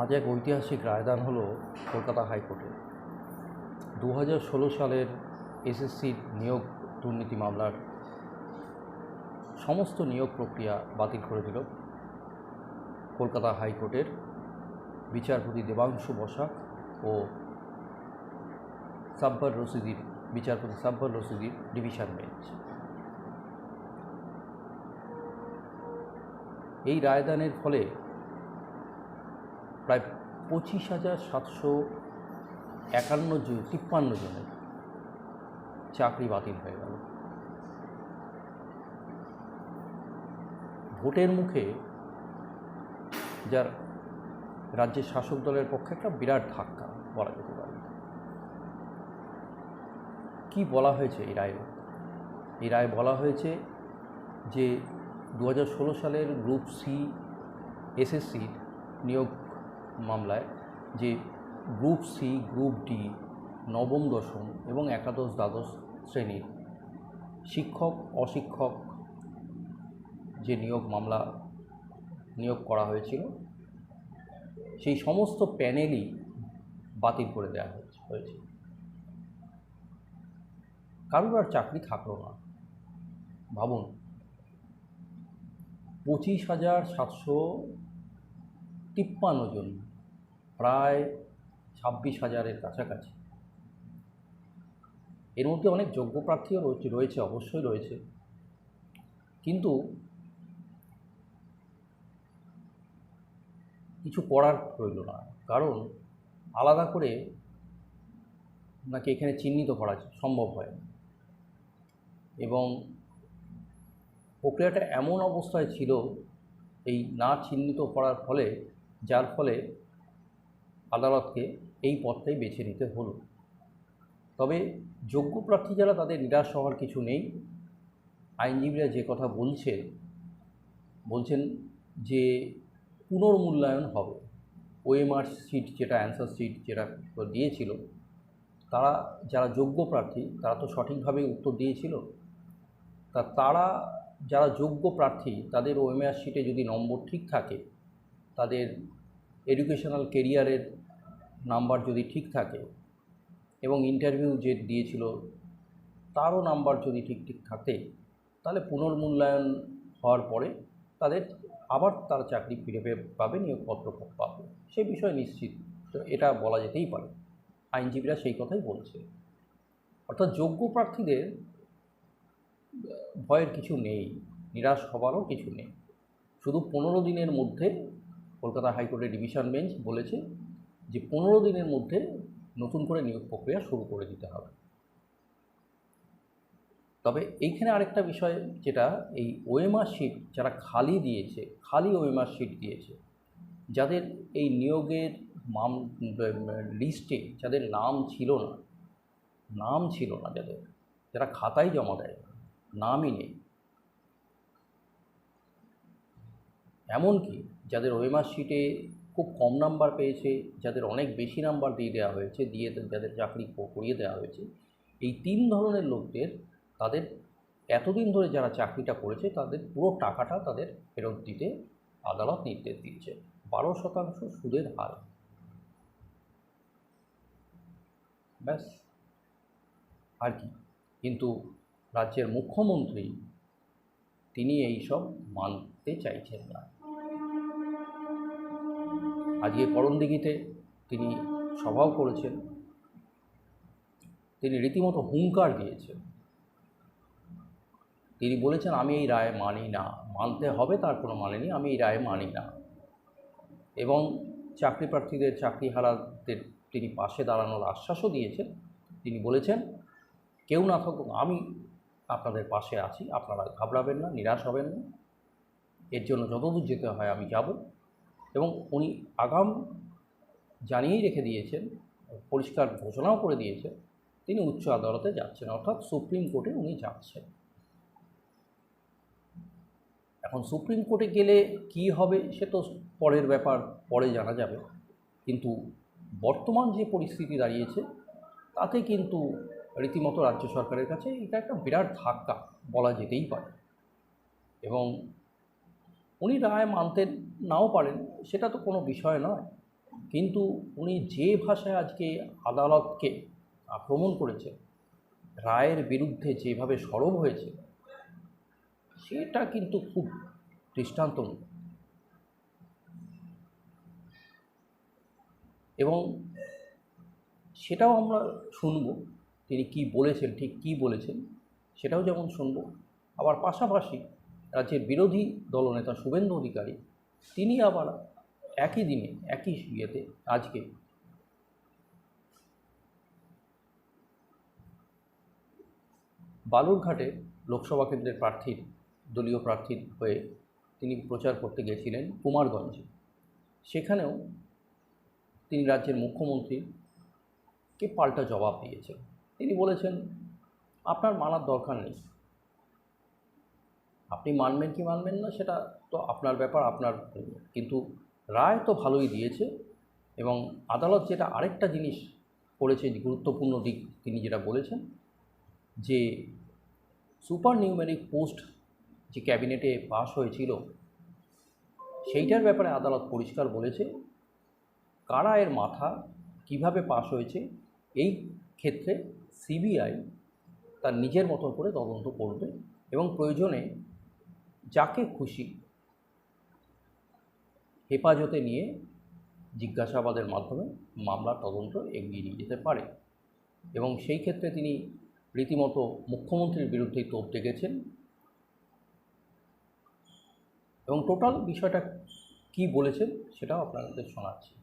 আজ এক ঐতিহাসিক রায়দান হলো কলকাতা হাইকোর্টে দু হাজার ষোলো সালের এসএসসি নিয়োগ দুর্নীতি মামলার সমস্ত নিয়োগ প্রক্রিয়া বাতিল করে দিল কলকাতা হাইকোর্টের বিচারপতি দেবাংশু বসাক ও সাব্বার রশিদির, বিচারপতি সাব্বার রশিদির ডিভিশন বেঞ্চ। এই রায়দানের ফলে প্রায় পঁচিশ হাজার সাতশো একান্ন জন, তিপ্পান্ন জনের চাকরি বাতিল হয়ে গেল। ভোটের মুখে যার রাজ্যের শাসক দলের পক্ষে একটা বিরাট ধাক্কা বলা যেতে পারে। কি বলা হয়েছে এই রায়ে? এই রায়ে বলা হয়েছে যে দু হাজার ষোলো সালের গ্রুপ সি, এসএসসির নিয়োগ মামলায় যে গ্রুপ সি, গ্রুপ ডি, নবম, দশম এবং একাদশ, দ্বাদশ শ্রেণির শিক্ষক, অশিক্ষক যে নিয়োগ মামলা নিয়োগ করা হয়েছিল, সেই সমস্ত প্যানেলই বাতিল করে দেওয়া হয়েছে। কারোর আর চাকরি থাকল না। ভাবুন, পঁচিশ হাজার সাতশো তিপ্পান্ন জন প্রায় ছাব্বিশ হাজারের কাছাকাছি। এর মধ্যে অনেক যোগ্য প্রার্থীও রয়েছে রয়েছে, অবশ্যই রয়েছে। কিন্তু কিছু করার রইল না। কারণ আলাদা করে নাকি এখানে চিহ্নিত করা সম্ভব হয় এবং প্রক্রিয়াটা এমন অবস্থায় ছিল এই না চিহ্নিত করার ফলে, যার ফলে আদালতকে এই পথটাই বেছে নিতে হলো। তবে যোগ্য প্রার্থী যারা তাদের নিরাশ হওয়ার কিছু নেই। আইনজীবীরা যে কথা বলছে বলছেন যে পুনর্মূল্যায়ন হবে। ওএমআর সিট যেটা, অ্যান্সার সিট যেটা দিয়েছিল, তারা যারা যোগ্য প্রার্থী, তারা তো সঠিকভাবে উত্তর দিয়েছিল। তা তারা যারা যোগ্য প্রার্থী, তাদের ওএমআর সিটে যদি নম্বর ঠিক থাকে, তাদের এডুকেশনাল কেরিয়ারের নাম্বার যদি ঠিক থাকে এবং ইন্টারভিউ যে দিয়েছিল তারও নাম্বার যদি ঠিক ঠিক থাকে, তাহলে পুনর্মূল্যায়ন হওয়ার পরে তাদের আবার তারা চাকরি ফিরে পাবে নিয়োগপত্র পাবে। সে বিষয়ে নিশ্চিত এটা বলা যেতেই পারে। আইনজীবীরা সেই কথাই বলছে। অর্থাৎ যোগ্য প্রার্থীদের ভয়ের কিছু নেই, নিরাশ হবারও কিছু নেই। শুধু পনেরো দিনের মধ্যে কলকাতা হাইকোর্টের ডিভিশন বেঞ্চ বলেছে যে পনেরো দিনের মধ্যে নতুন করে নিয়োগ প্রক্রিয়া শুরু করে দিতে হবে। তবে এইখানে আরেকটা বিষয় যেটা এই ওএমআর শিট যারা খালি দিয়েছে, খালি ওএমআর শিট দিয়েছে, যাদের এই নিয়োগের মাম লিস্টে যাদের নাম ছিল না, নাম ছিল না যাদের, যারা খাতায় জমা দেয় নামই নেই। এমনকি যাদের ওএমআর শিটে খুব কম নাম্বার পেয়েছে, যাদের অনেক বেশি নাম্বার দিয়ে দেওয়া হয়েছে, দিয়ে যাদের চাকরি করিয়ে দেওয়া হয়েছে, এই তিন ধরনের লোকদের তাদের এতদিন ধরে যারা চাকরিটা করেছে, তাদের পুরো টাকাটা তাদের ফেরত দিতে আদালত নির্দেশ দিচ্ছে বারো শতাংশ সুদের হার। ব্যাস। আর কি। কিন্তু রাজ্যের মুখ্যমন্ত্রী, তিনি এই সব মানতে চাইছেন না। আজকে করণদিঘিতে তিনি সভাও করেছেন। তিনি রীতিমতো হুঙ্কার দিয়েছেন তিনি বলেছেন, আমি এই রায় মানি না। মানতে হবে, তার কোনো মানে নেই। আমি এই রায় মানি না। এবং চাকরি প্রার্থীদের চাকরি হারাদের তিনি পাশে দাঁড়ানোর আশ্বাসও দিয়েছেন। তিনি বলেছেন, কেউ না থাকুক, আমি আপনাদের পাশে আছি। আপনারা ঘাবড়াবেন না, নিরাশ হবেন না। এর জন্য যতদূর যেতে হয় আমি যাব। এবং উনি আগাম জানিয়েই রেখে দিয়েছেন, পরিষ্কার ঘোষণাও করে দিয়েছেন, তিনি উচ্চ আদালতে যাচ্ছেন, অর্থাৎ সুপ্রিম কোর্টে উনি যাচ্ছেন। এখন সুপ্রিম কোর্টে গেলে কি হবে সে তো পরের ব্যাপার, পরে জানা যাবে। কিন্তু বর্তমান যে পরিস্থিতি দাঁড়িয়েছে, তাতে কিন্তু রীতিমতো রাজ্য সরকারের কাছে এটা একটা বিরাট ধাক্কা বলা যেতেই পারে। এবং উনি রায় মানতে নাও পারেন, সেটা তো কোনো বিষয় নয়। কিন্তু উনি যে ভাষায় আজকে আদালতকে আক্রমণ করেছে, রায়ের বিরুদ্ধে যেভাবে সরব হয়েছে, সেটা কিন্তু খুব দৃষ্টান্তমূলক। এবং সেটাও আমরা শুনব, তিনি কি বলেছেন, ঠিক কি বলেছেন, সেটাও যেমন শুনব। আবার পাশাপাশি রাজ্যের বিরোধী দলনেতা শুভেন্দু অধিকারী, তিনি আবার একই দিনে, একই ইয়েতে আজকে বালুরঘাটে লোকসভা কেন্দ্রের প্রার্থীর, দলীয় প্রার্থীর হয়ে তিনি প্রচার করতে গেছিলেন কুমারগঞ্জে। সেখানেও তিনি রাজ্যের মুখ্যমন্ত্রীকে পাল্টা জবাব দিয়েছেন। তিনি বলেছেন, আপনার মানার দরকার নেই। আপনি মানবেন কি মানবেন না, সেটা তো আপনার ব্যাপার, আপনার কিন্তু রায় তো ভালোই দিয়েছে এবং আদালত যেটা আরেকটা জিনিস করেছে গুরুত্বপূর্ণ দিক তিনি যেটা বলেছেন, যে সুপার নিউমেরিক পোস্ট যে ক্যাবিনেটে পাশ হয়েছিল, সেইটার ব্যাপারে আদালত পরিষ্কার বলেছে কারা এর মাথা, কীভাবে পাশ হয়েছে, এই ক্ষেত্রে সিবিআই তার নিজের মতন করে তদন্ত করবে এবং প্রয়োজনে যাকে খুশি হেফাজতে নিয়ে জিজ্ঞাসাবাদের মাধ্যমে মামলার তদন্ত এগিয়ে নিয়ে যেতে পারে। এবং সেই ক্ষেত্রে তিনি রীতিমতো মুখ্যমন্ত্রীর বিরুদ্ধেই তোপ ডেকেছেন এবং টোটাল বিষয়টা কি বলেছেন সেটাও আপনাদের শোনাচ্ছি।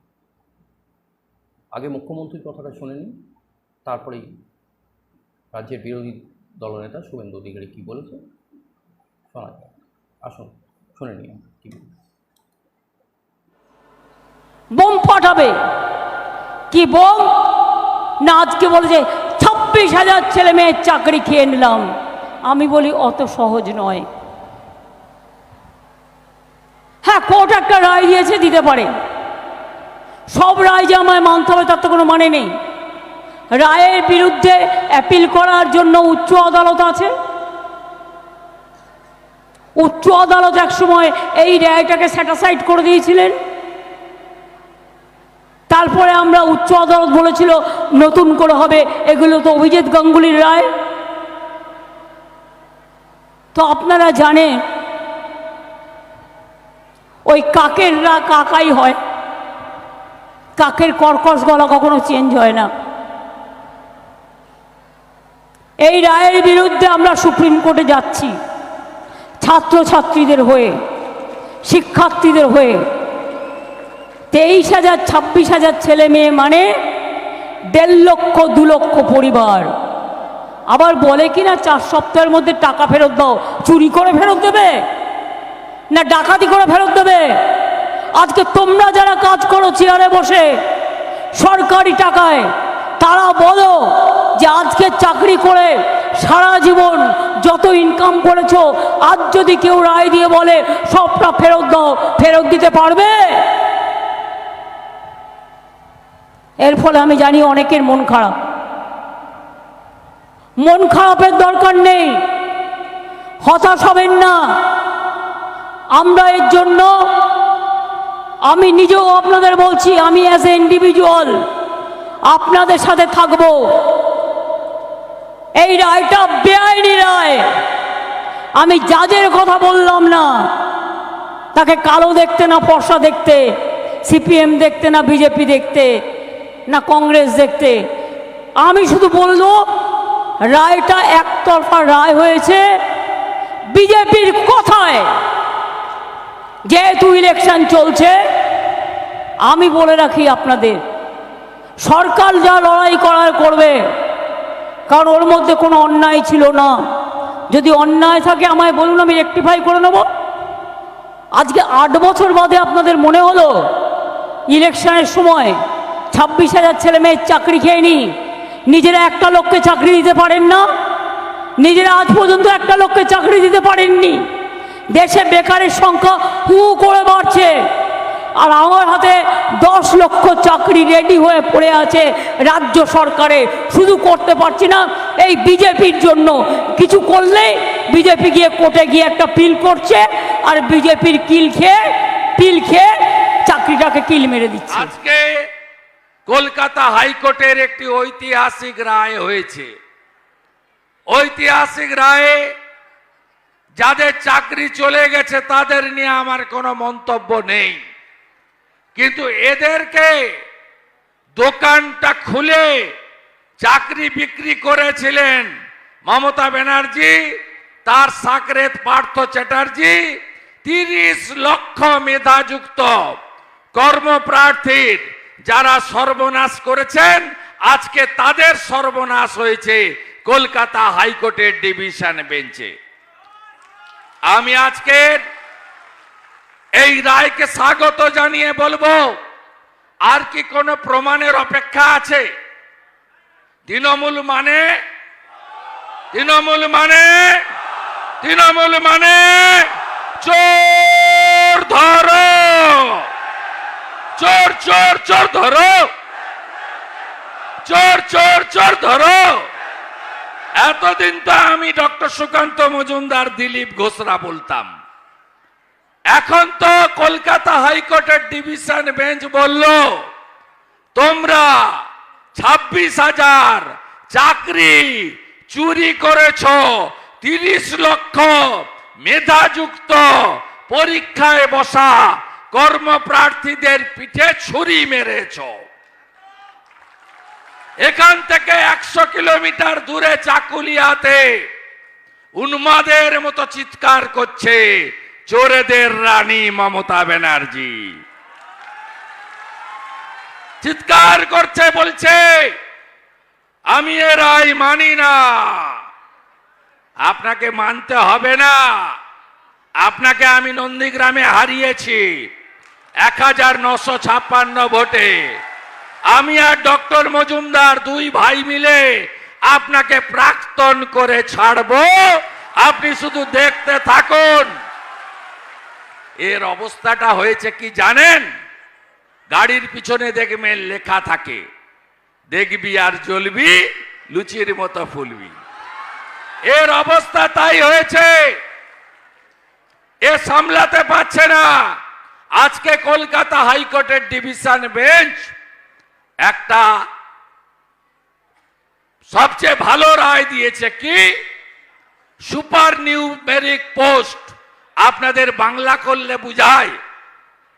আগে মুখ্যমন্ত্রীর কথাটা শুনে নিন, তারপরেই রাজ্যের বিরোধী দলনেতা শুভেন্দু অধিকারী কী বলেছে শোনা যাক। আসুন, শুনে নিন কী বোম পাঠাবে। কি বোম? না, আজকে বলে যে ছাব্বিশ হাজার ছেলে মেয়ের চাকরি খেয়ে নিলাম। আমি বলি, অত সহজ নয়। হ্যাঁ কোর্ট একটা রায় দিয়েছে, দিতে পারে। সব রায় যে আমায় মানতে হবে, তার তো কোনো মানে নেই। রায়ের বিরুদ্ধে অ্যাপিল করার জন্য উচ্চ আদালত আছে। উচ্চ আদালত একসময় এই রায়টাকে স্যাটাসাইড করে দিয়েছিলেন। তারপরে আমরা উচ্চ আদালত বলেছিল, নতুন করে হবে, এগুলো তো অভিজিৎ গাঙ্গুলির রায়। তো আপনারা জানেন, ওই কাকের রা কাকাই হয়। কাকের কর্কশ গলা কখনো চেঞ্জ হয় না। এই রায়ের বিরুদ্ধে আমরা সুপ্রিম কোর্টে যাচ্ছি। ছাত্রছাত্রীদের হয়ে, শিক্ষার্থীদের হয়ে তেইশ হাজার, ছাব্বিশ হাজার ছেলে মেয়ে মানে দেড় লক্ষ, দু লক্ষ পরিবার। আবার বলে কি না, চার সপ্তাহের মধ্যে টাকা ফেরত দাও। চুরি করে ফেরত দেবে? না ডাকাতি করে ফেরত দেবে? আজকে তোমরা যারা কাজ করো, চেয়ারে বসে, সরকারি টাকায়, তারা বলো যে আজকে চাকরি করে সারা জীবন যত ইনকাম করেছ, আজ যদি কেউ রায় দিয়ে বলে, সবটা ফেরত দাও, ফেরত দিতে পারবে? এর ফলে আমি জানি অনেকের মন খারাপ। মন খারাপের দরকার নেই। হতাশ হবেন না। আমরা এর জন্য, আমি নিজেও আপনাদের বলছি, আমি অ্যাজ এ ইন্ডিভিজুয়াল আপনাদের সাথে থাকব। এই রায়টা বেআইনি রায়। আমি জাজের কথা বললাম না, তাকে কালো দেখতে না ফর্সা দেখতে, সিপিএম দেখতে না বিজেপি দেখতে, না কংগ্রেস দেখতে, আমি শুধু বলব, রায়টা একতরফা রায় হয়েছে বিজেপির কথায়। যেহেতু ইলেকশন চলছে, আমি বলে রাখি আপনাদের, সরকার যা লড়াই করার করবে কারণ ওর মধ্যে কোনো অন্যায় ছিল না। যদি অন্যায় থাকে আমায় বলুন, আমি রেক্টিফাই করে নেব। আজকে আট বছর বাদে আপনাদের মনে হলো, ইলেকশনের সময় ছাব্বিশ হাজার ছেলে মেয়ের চাকরি খেয়ে নি। নিজেরা একটা লোককে চাকরি দিতে পারেন না। নিজেরা আজ পর্যন্ত একটা লোককে চাকরি দিতে পারেননি। দেশে বেকারের সংখ্যা হু করে বাড়ছে। আর আমার হাতে দশ লক্ষ চাকরি রেডি হয়ে পড়ে আছে রাজ্য সরকারে। শুধু করতে পারছি না, এই বিজেপির জন্য। কিছু করলেই বিজেপি গিয়ে কোর্টে গিয়ে একটা পিল করছে, আর বিজেপির কিল খেয়ে, পিল খেয়ে চাকরিটাকে কিল মেরে দিচ্ছে। আজকে কলকাতা হাইকোর্টের একটি ঐতিহাসিক রায় হয়েছে। ঐতিহাসিক রায়ে যাদের চাকরি চলে গেছে, তাদের নিয়ে আমার কোনো মন্তব্য নেই। কিন্তু এদেরকে দোকানটা খুলে চাকরি বিক্রি করেছিলেন মমতা ব্যানার্জি, তার সাকরেত পার্থ চ্যাটার্জি, তিরিশ লক্ষ মেধাযুক্ত কর্মপ্রার্থীর যারা সর্বনাশ করেছেন, আজকে তাদের সর্বনাশ হয়েছে কলকাতা হাইকোর্টের ডিভিশন বেঞ্চে। আমি আজকের এই রায়কে স্বাগত জানিয়ে বলব, আর কি কোনো প্রমাণের অপেক্ষা আছে? তৃণমূল মানে? তৃণমূল মানে? তৃণমূল মানে? চোর ধরো! চোর চোর চোর ধরো! চোর চোর চোর ধরো! এতদিন তো আমি ডক্টর সুকান্ত মজুমদার, দিলীপ ঘোষরা বলতাম। এখন তো কলকাতা হাইকোর্টের ডিভিশন বেঞ্চ বলল, তোমরা ছাব্বিশ হাজার চাকরি চুরি করেছ, তিরিশ লক্ষ মেধাযুক্ত পরীক্ষায় বসা কর্মপ্রার্থীদের পিঠে ছুরি মেরেছ। এখান থেকে একশো কিলোমিটার দূরে চাকুলিয়াতে উন্মাদের মতো চিৎকার করছে চোরেদের রানী মমতা ব্যানার্জি। চিৎকার করছে, বলছে, আমি এ রায় মানি না। আপনাকে মানতে হবে না। আপনাকে আমি নন্দীগ্রামে হারিয়েছি। এক হাজার নশো ছাপ্পান্ন ভোটে। আমি আর ডক্টর মজুমদার দুই ভাই মিলে আপনাকে প্রাক্তন করে ছাড়বো। আপনি শুধু দেখতে থাকুন। এর অবস্থাটা হয়েছে কি জানেন? গাড়ির পিছনে দেখবেন লেখা থাকে, দেখবি আর জ্বলবি, লুচির মতো ফুলবি। এর অবস্থা তাই হয়েছে। এ সামলাতে পারছে না। আজকে কলকাতা হাইকোর্টের ডিভিশন বেঞ্চ একটা সবচেয়ে ভালো রায় দিয়েছে কি? সুপার নিউমেরিক পোস্ট আপনাদের বাংলা করলে বুঝায়,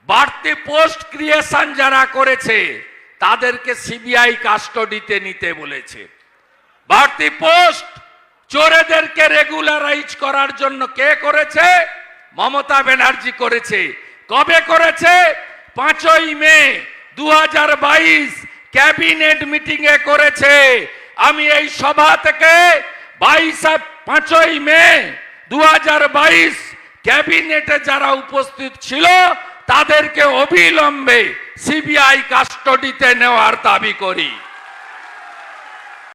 বাড়তি পোস্ট ক্রিয়েশন যারা করেছে, তাদেরকে সিবিআই কাস্টডিতে নিতে বলেছে। বাড়তি পোস্ট চোরেদেরকে রেগুলারাইজ করার জন্য কে করেছে? মমতা ব্যানার্জি করেছে। কবে করেছে? পাঁচই মে দু হাজার বাইশ ক্যাবিনেট মিটিং এ করেছে। আমি এই সভা থেকে বাইশ, পাঁচই মে দু হাজার বাইশ ক্যাবিনেটে যারা উপস্থিত ছিল তাদেরকে অবিলম্বে সিবিআই কাস্টডিতে নেওয়ার দাবি করি।